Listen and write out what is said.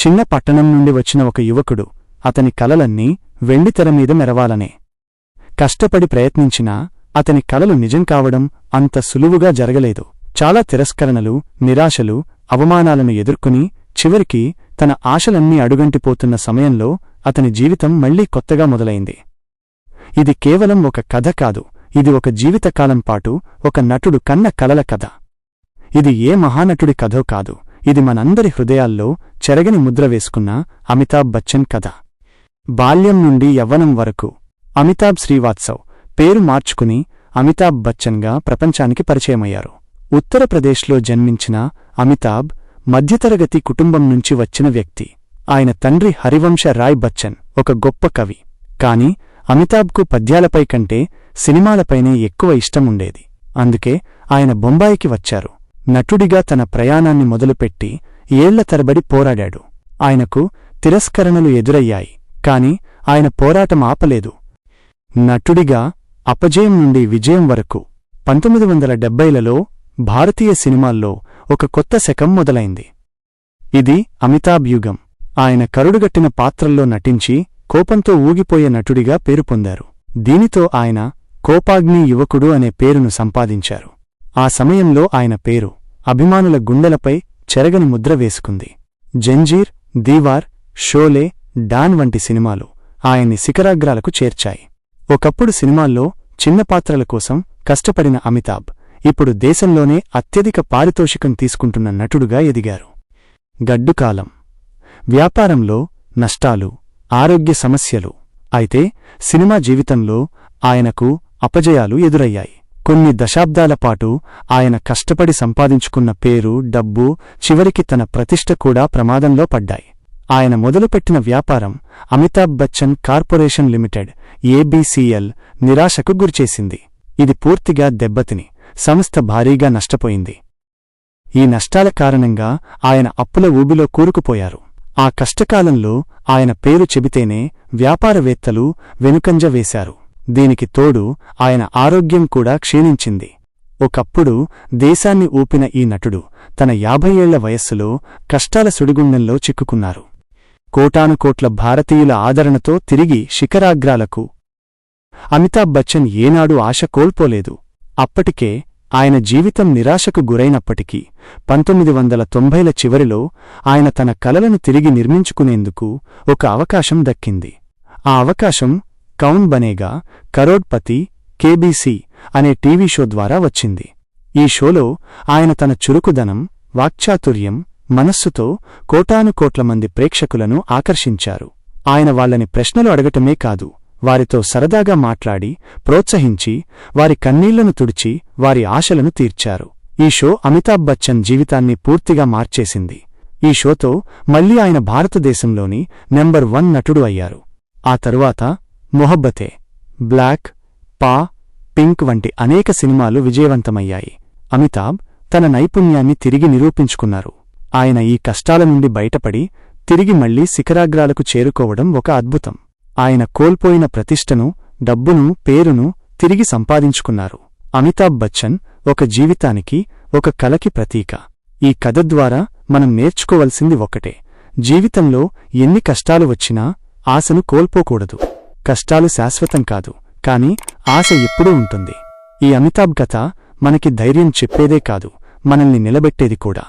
చిన్న పట్టణం నుండి వచ్చిన ఒక యువకుడు అతని కలలన్నీ వెండితెర మీద మెరవాలనే. కష్టపడి ప్రయత్నించినా అతని కలలు నిజం కావడం అంత సులువుగా జరగలేదు. చాలా తిరస్కరణలు నిరాశలు అవమానాలను ఎదుర్కొని చివరికి తన ఆశలన్నీ అడుగంటిపోతున్న సమయంలో అతని జీవితం మళ్ళీ కొత్తగా మొదలైంది. ఇది కేవలం ఒక కథ కాదు ఇది ఒక జీవితకాలం పాటు ఒక నటుడు కన్న కలల కథ. ఇది ఏ మహానటుడి కథో కాదు ఇది మనందరి హృదయాల్లో చెరగని ముద్ర వేసుకున్న అమితాబ్ బచ్చన్ కథ. బాల్యం నుండి యవ్వనం వరకు అమితాబ్ శ్రీవాత్సవ్ పేరు మార్చుకుని అమితాబ్ బచ్చన్గా ప్రపంచానికి పరిచయమయ్యారు. ఉత్తరప్రదేశ్లో జన్మించిన అమితాబ్ మధ్యతరగతి కుటుంబం నుంచి వచ్చిన వ్యక్తి. ఆయన తండ్రి హరివంశ రాయ్ బచ్చన్ ఒక గొప్ప కవి. కాని అమితాబ్కు పద్యాలపై కంటే సినిమాలపైనే ఎక్కువ ఇష్టముండేది అందుకే ఆయన బొంబాయికి వచ్చారు. నటుడిగా తన ప్రయాణాన్ని మొదలుపెట్టి ఏళ్ళ తరబడి పోరాడాడు. ఆయనకు తిరస్కరణలు ఎదురయ్యాయి కాని ఆయన పోరాటం ఆపలేదు. నటుడిగా అపజయం నుండి విజయం వరకు పంతొమ్మిది వందల డెబ్బైలలో భారతీయ సినిమాల్లో ఒక కొత్త శకం మొదలైంది. ఇది అమితాబ్ యుగం. ఆయన కరుడుగట్టిన పాత్రల్లో నటించి కోపంతో ఊగిపోయే నటుడిగా పేరు పొందారు. దీనితో ఆయన కోపాగ్ని యువకుడు అనే పేరును సంపాదించారు. ఆ సమయంలో ఆయన పేరు అభిమానుల గుండెలపై చెరగని ముద్ర వేసుకుంది. జంజీర్ దీవార్ షోలే డాన్ వంటి సినిమాలు ఆయన్ని శిఖరాగ్రాలకు చేర్చాయి. ఒకప్పుడు సినిమాల్లో చిన్న పాత్రల కోసం కష్టపడిన అమితాబ్ ఇప్పుడు దేశంలోనే అత్యధిక పారితోషికం తీసుకుంటున్న నటుడుగా ఎదిగారు. గడ్డుకాలం వ్యాపారంలో నష్టాలు ఆరోగ్య సమస్యలు అయితే సినిమా జీవితంలో ఆయనకు అపజయాలు ఎదురయ్యాయి. కొన్ని దశాబ్దాల పాటు ఆయన కష్టపడి సంపాదించుకున్న పేరు డబ్బు చివరికి తన ప్రతిష్ట కూడా ప్రమాదంలో పడ్డాయి. ఆయన మొదలుపెట్టిన వ్యాపారం Amitabh Bachchan corporation limited ABCL నిరాశకు గురిచేసింది. ఇది పూర్తిగా దెబ్బతిని సంస్థ భారీగా నష్టపోయింది. ఈ నష్టాల కారణంగా ఆయన అప్పుల ఊబిలో కూరుకుపోయారు. ఆ కష్టకాలంలో ఆయన పేరు చెబితేనే వ్యాపారవేత్తలు వెనుకంజ వేశారు. దీనికి తోడు ఆయన ఆరోగ్యం కూడా క్షీణించింది. ఒకప్పుడు దేశాన్ని ఊపిన ఈ నటుడు తన యాభై ఏళ్ళ వయస్సులో కష్టాల సుడిగుండంలో చిక్కుకున్నారు. కోటానుకోట్ల భారతీయుల ఆదరణతో తిరిగి శిఖరాగ్రాలకు అమితాబ్ బచ్చన్ ఏనాడు ఆశ కోల్పోలేదు. అప్పటికే ఆయన జీవితం నిరాశకు గురైనప్పటికీ పంతొమ్మిది వందల తొంభైల చివరిలో ఆయన తన కలలను తిరిగి నిర్మించుకునేందుకు ఒక అవకాశం దక్కింది. ఆ అవకాశం కౌన్ బనేగా కరోడ్పతి కేబీసీ అనే టీవీ షో ద్వారా వచ్చింది. ఈ షోలో ఆయన తన చురుకుదనం వాక్చాతుర్యం మనస్సుతో కోటానుకోట్ల మంది ప్రేక్షకులను ఆకర్షించారు. ఆయన వాళ్ళని ప్రశ్నలు అడగటమే కాదు వారితో సరదాగా మాట్లాడి ప్రోత్సహించి వారి కన్నీళ్ళను తుడిచి వారి ఆశలను తీర్చారు. ఈ షో అమితాబ్ బచ్చన్ జీవితాన్ని పూర్తిగా మార్చేసింది. ఈ షోతో మళ్ళీ ఆయన భారతదేశంలోని నెంబర్ వన్ నటుడు అయ్యారు. ఆ తరువాత మొహబ్బతే బ్లాక్ పా పింక్ వంటి అనేక సినిమాలు విజయవంతమయ్యాయి. అమితాబ్ తన నైపుణ్యాన్ని తిరిగి నిరూపించుకున్నారు. ఆయన ఈ కష్టాల నుండి బయటపడి తిరిగి మళ్ళీ శిఖరాగ్రాలకు చేరుకోవడం ఒక అద్భుతం. ఆయన కోల్పోయిన ప్రతిష్టను డబ్బును పేరును తిరిగి సంపాదించుకున్నారు. అమితాబ్ బచ్చన్ ఒక జీవితానికి ఒక కలకి ప్రతీక. ఈ కథ ద్వారా మనం నేర్చుకోవలసింది ఒకటే జీవితంలో ఎన్ని కష్టాలు వచ్చినా ఆశను కోల్పోకూడదు. కష్టాలు శాశ్వతం కాదు కాని ఆశ ఎప్పుడూ ఉంటుంది. ఈ అమితాబ్ కథ మనకి ధైర్యం చెప్పేదే కాదు మనల్ని నిలబెట్టేది కూడా.